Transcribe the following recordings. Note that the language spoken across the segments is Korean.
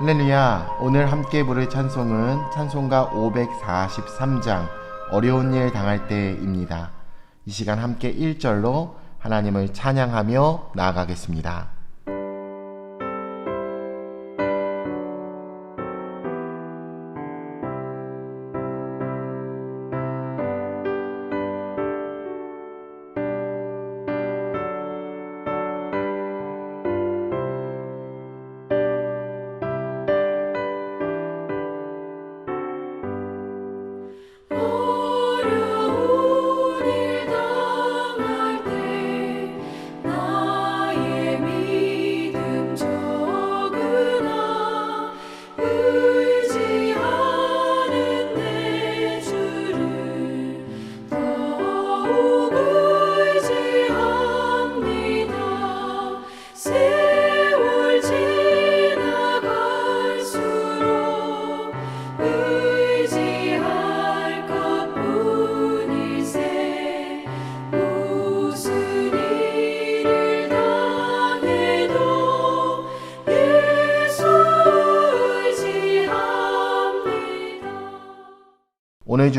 할렐루야. 오늘 함께 부를 찬송은 찬송가 543장 어려운 일 당할 때입니다. 이 시간 함께 1절로 하나님을 찬양하며 나아가겠습니다.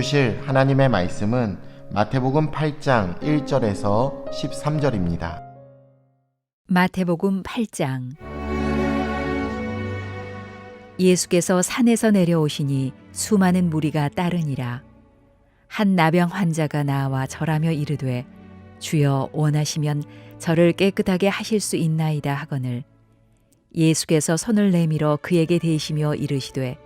주실 하나님의 말씀은 마태복음 8장 1절에서 13절입니다. 마태복음 8장. 예수께서 산에서 내려오시니 수많은 무리가 따르니라. 한 나병 환자가 나와 절하며 이르되 주여 원하시면 저를 깨끗하게 하실 수 있나이다 하거늘. 예수께서 손을 내밀어 그에게 대시며 이르시되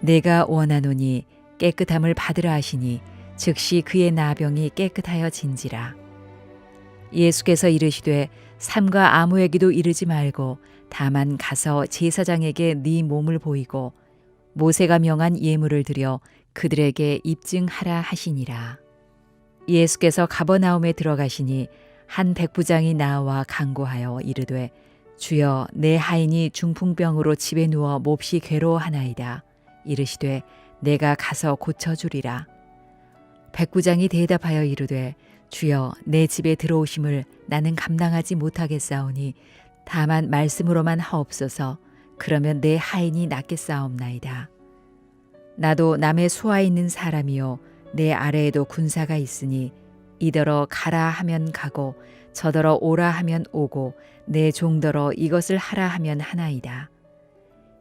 내가 원하노니 깨끗함을 받으라 하시니 즉시 그의 나병이 깨끗하여 진지라 예수께서 이르시되 삼가 아무에게도 이르지 말고 다만 가서 제사장에게 네 몸을 보이고 모세가 명한 예물을 드려 그들에게 입증하라 하시니라. 예수께서 가버나움에 들어가시니 한 백부장이 나와 간구하여 이르되 주여 내 하인이 중풍병으로 집에 누워 몹시 괴로워하나이다. 이르시되 내가 가서 고쳐주리라. 백부장이 대답하여 이르되 주여 내 집에 들어오심을 나는 감당하지 못하겠사오니 다만 말씀으로만 하옵소서 그러면 내 하인이 낫겠사옵나이다. 나도 남의 수하 있는 사람이요 내 아래에도 군사가 있으니 이더러 가라 하면 가고 저더러 오라 하면 오고 내 종더러 이것을 하라 하면 하나이다.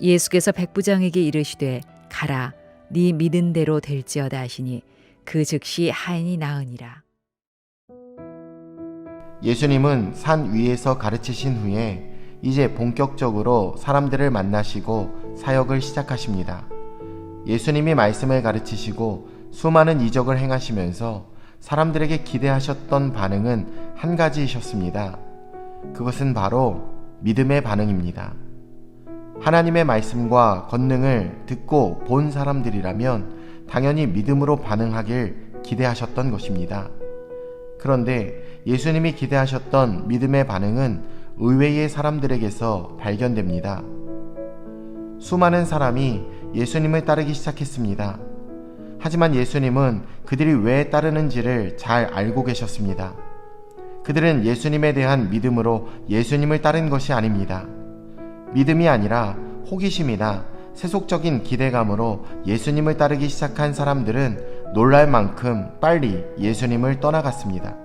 예수께서 백부장에게 이르시되 가라 네 믿은 대로 될지어다 하시니 그 즉시 하인이 나으니라. 예수님은 산 위에서 가르치신 후에 이제 본격적으로 사람들을 만나시고 사역을 시작하십니다. 예수님이 말씀을 가르치시고 수많은 이적을 행하시면서 사람들에게 기대하셨던 반응은 한 가지이셨습니다. 그것은 바로 믿음의 반응입니다. 하나님의 말씀과 권능을 듣고 본 사람들이라면 당연히 믿음으로 반응하길 기대하셨던 것입니다. 그런데 예수님이 기대하셨던 믿음의 반응은 의외의 사람들에게서 발견됩니다. 수많은 사람이 예수님을 따르기 시작했습니다. 하지만 예수님은 그들이 왜 따르는지를 잘 알고 계셨습니다. 그들은 예수님에 대한 믿음으로 예수님을 따른 것이 아닙니다. 믿음이 아니라 호기심이나 세속적인 기대감으로 예수님을 따르기 시작한 사람들은 놀랄 만큼 빨리 예수님을 떠나갔습니다.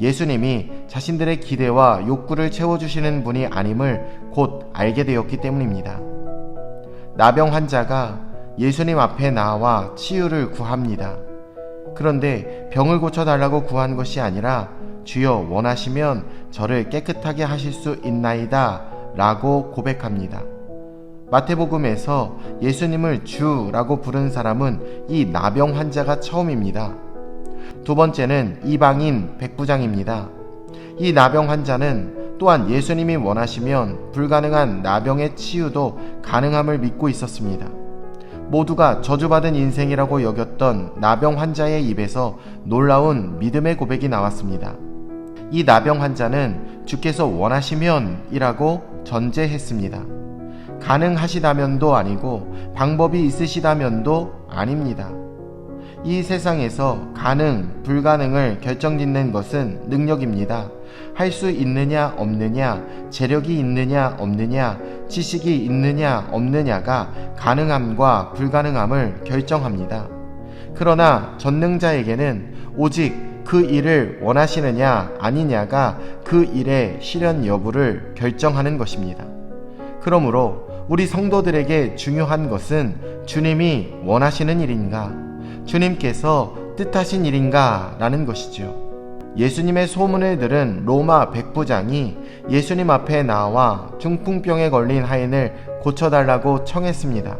예수님이 자신들의 기대와 욕구를 채워주시는 분이 아님을 곧 알게 되었기 때문입니다. 나병 환자가 예수님 앞에 나와 치유를 구합니다. 그런데 병을 고쳐달라고 구한 것이 아니라 주여 원하시면 저를 깨끗하게 하실 수 있나이다 라고 고백합니다. 마태복음에서 예수님을 주라고 부른 사람은 이 나병 환자가 처음입니다. 두 번째는 이방인 백부장입니다. 이 나병 환자는 또한 예수님이 원하시면 불가능한 나병의 치유도 가능함을 믿고 있었습니다. 모두가 저주받은 인생이라고 여겼던 나병 환자의 입에서 놀라운 믿음의 고백이 나왔습니다. 이 나병 환자는 주께서 원하시면 이라고 전제했습니다. 가능하시다면도 아니고 방법이 있으시다면도 아닙니다. 이 세상에서 가능, 불가능을 결정짓는 것은 능력입니다. 할 수 있느냐, 없느냐, 재력이 있느냐, 없느냐, 지식이 있느냐, 없느냐가 가능함과 불가능함을 결정합니다. 그러나 전능자에게는 오직 그 일을 원하시느냐, 아니냐가 그 일의 실현 여부를 결정하는 것입니다. 그러므로 우리 성도들에게 중요한 것은 주님이 원하시는 일인가, 주님께서 뜻하신 일인가 라는 것이죠. 예수님의 소문을 들은 로마 백부장이 예수님 앞에 나와 중풍병에 걸린 하인을 고쳐달라고 청했습니다.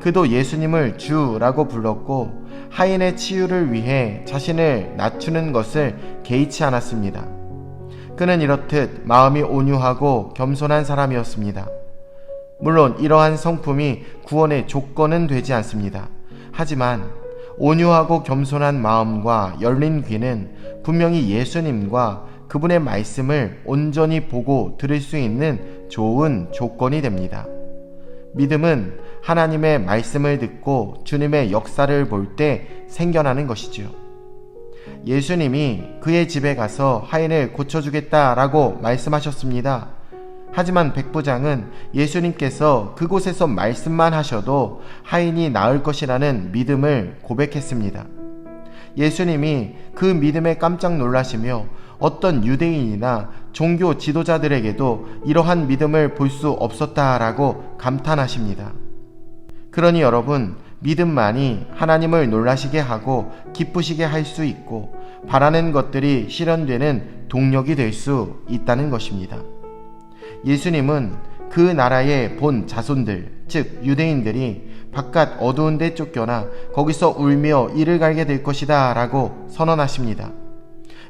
그도 예수님을 주라고 불렀고 하인의 치유를 위해 자신을 낮추는 것을 개의치 않았습니다. 그는 이렇듯 마음이 온유하고 겸손한 사람이었습니다. 물론 이러한 성품이 구원의 조건은 되지 않습니다. 하지만 온유하고 겸손한 마음과 열린 귀는 분명히 예수님과 그분의 말씀을 온전히 보고 들을 수 있는 좋은 조건이 됩니다. 믿음은 하나님의 말씀을 듣고 주님의 역사를 볼 때 생겨나는 것이지요. 예수님이 그의 집에 가서 하인을 고쳐주겠다라고 말씀하셨습니다. 하지만 백부장은 예수님께서 그곳에서 말씀만 하셔도 하인이 나을 것이라는 믿음을 고백했습니다. 예수님이 그 믿음에 깜짝 놀라시며 어떤 유대인이나 종교 지도자들에게도 이러한 믿음을 볼 수 없었다라고 감탄하십니다. 그러니 여러분, 믿음만이 하나님을 놀라시게 하고 기쁘시게 할 수 있고 바라는 것들이 실현되는 동력이 될 수 있다는 것입니다. 예수님은 그 나라의 본 자손들, 즉 유대인들이 바깥 어두운 데 쫓겨나 거기서 울며 이를 갈게 될 것이다 라고 선언하십니다.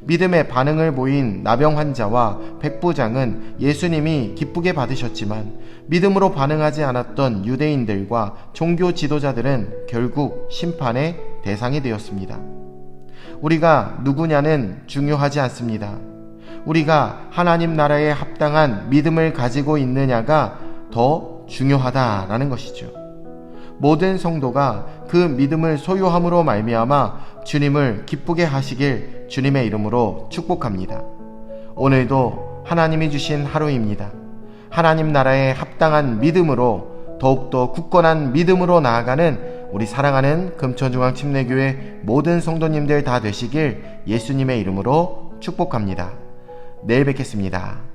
믿음의 반응을 보인 나병 환자와 백부장은 예수님이 기쁘게 받으셨지만 믿음으로 반응하지 않았던 유대인들과 종교 지도자들은 결국 심판의 대상이 되었습니다. 우리가 누구냐는 중요하지 않습니다. 우리가 하나님 나라에 합당한 믿음을 가지고 있느냐가 더 중요하다라는 것이죠. 모든 성도가 그 믿음을 소유함으로 말미암아 주님을 기쁘게 하시길 주님의 이름으로 축복합니다. 오늘도 하나님이 주신 하루입니다. 하나님 나라에 합당한 믿음으로 더욱더 굳건한 믿음으로 나아가는 우리 사랑하는 금천중앙 침례교회 모든 성도님들 다 되시길 예수님의 이름으로 축복합니다. 내일 뵙겠습니다.